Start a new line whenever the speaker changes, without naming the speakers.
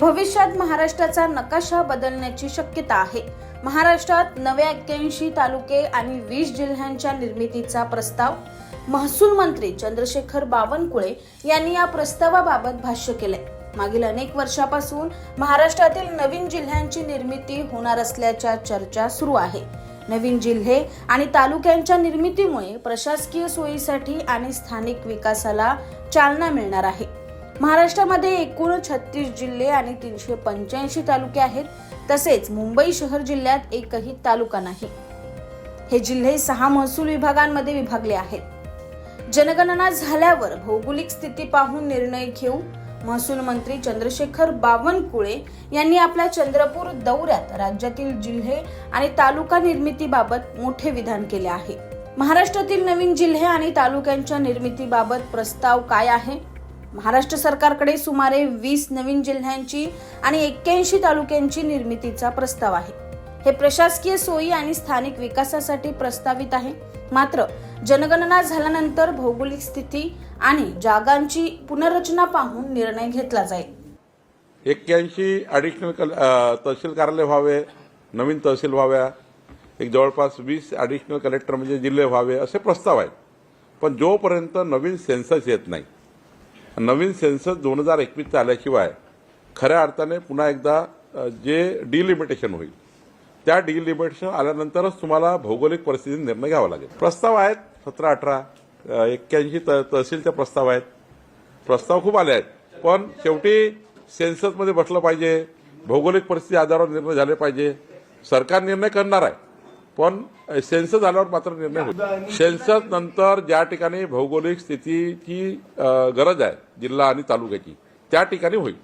भविष्यात महाराष्ट्राचा नकाशा बदलण्याची शक्यता आहे. महाराष्ट्रात नव्या एक्क्याऐंशी तालुके आणि वीस जिल्ह्यांच्या निर्मितीचा प्रस्ताव महसूल मंत्री चंद्रशेखर बावनकुळे यांनी या प्रस्तावाबाबत भाष्य केलंय. मागील अनेक वर्षापासून महाराष्ट्रातील नवीन जिल्ह्यांची निर्मिती होणार असल्याच्या चर्चा सुरू आहे. नवीन जिल्हे आणि तालुक्यांच्या निर्मितीमुळे प्रशासकीय सोयीसाठी आणि स्थानिक विकासाला चालना मिळणार आहे. महाराष्ट्रामध्ये एकूण छत्तीस जिल्हे आणि तीनशे पंच्याऐंशी तालुके आहेत. तसेच मुंबई शहर जिल्ह्यात एकही तालुका नाही. हे जिल्हे सहा महसूल विभागांमध्ये विभागले आहेत. जनगणना झाल्यावर भौगोलिक स्थिती पाहून निर्णय घेऊ महसूल मंत्री चंद्रशेखर बावनकुळे यांनी आपल्या चंद्रपूर दौऱ्यात राज्यातील जिल्हे आणि तालुका निर्मितीबाबत मोठे विधान केले आहे. महाराष्ट्रातील नवीन जिल्हे आणि तालुक्यांच्या निर्मितीबाबत प्रस्ताव काय आहे? महाराष्ट्र सरकारकडे सुमारे वीस नवीन जिल्ह्यांची आणि एक्क्याऐंशी तालुक्यांची निर्मितीचा प्रस्ताव आहे. हे प्रशासकीय सोयी आणि स्थानिक विकासासाठी प्रस्तावित आहे. मात्र जनगणना झाल्यानंतर भौगोलिक स्थिती आणि जागांची पुनर्रचना पाहून निर्णय घेतला जाईल.
एक्क्याऐंशी ॲडिशनल कल तहसील कार्यालय व्हावे नवीन तहसील व्हाव्या एक जवळपास वीस ॲडिशनल कलेक्टर म्हणजे जिल्हे व्हावे असे प्रस्ताव आहेत. पण जोपर्यंत नवीन सेन्सस येत नाही नवीन सेन्सस दोन हजार एकवीसचं आल्याशिवाय खऱ्या अर्थाने पुन्हा एकदा जे डिलिमिटेशन होईल त्या डिलिमिटेशन आल्यानंतरच तुम्हाला भौगोलिक परिस्थितीत निर्णय घ्यावा लागेल. प्रस्ताव आहेत सतरा अठरा एक्क्याऐंशी तहसीलचे प्रस्ताव आहेत. प्रस्ताव खूप आले आहेत पण शेवटी सेन्ससमध्ये बसलं पाहिजे भौगोलिक परिस्थिती आधारावर निर्णय झाले पाहिजे. सरकार निर्णय करणार आहे. पण सेन्सस झाल्यावर मात्र निर्णय होईल. सेन्सस नंतर ज्या ठिकाणी भौगोलिक स्थितीची गरज आहे जिल्हा आणि तालुक्याची त्या ठिकाणी होईल.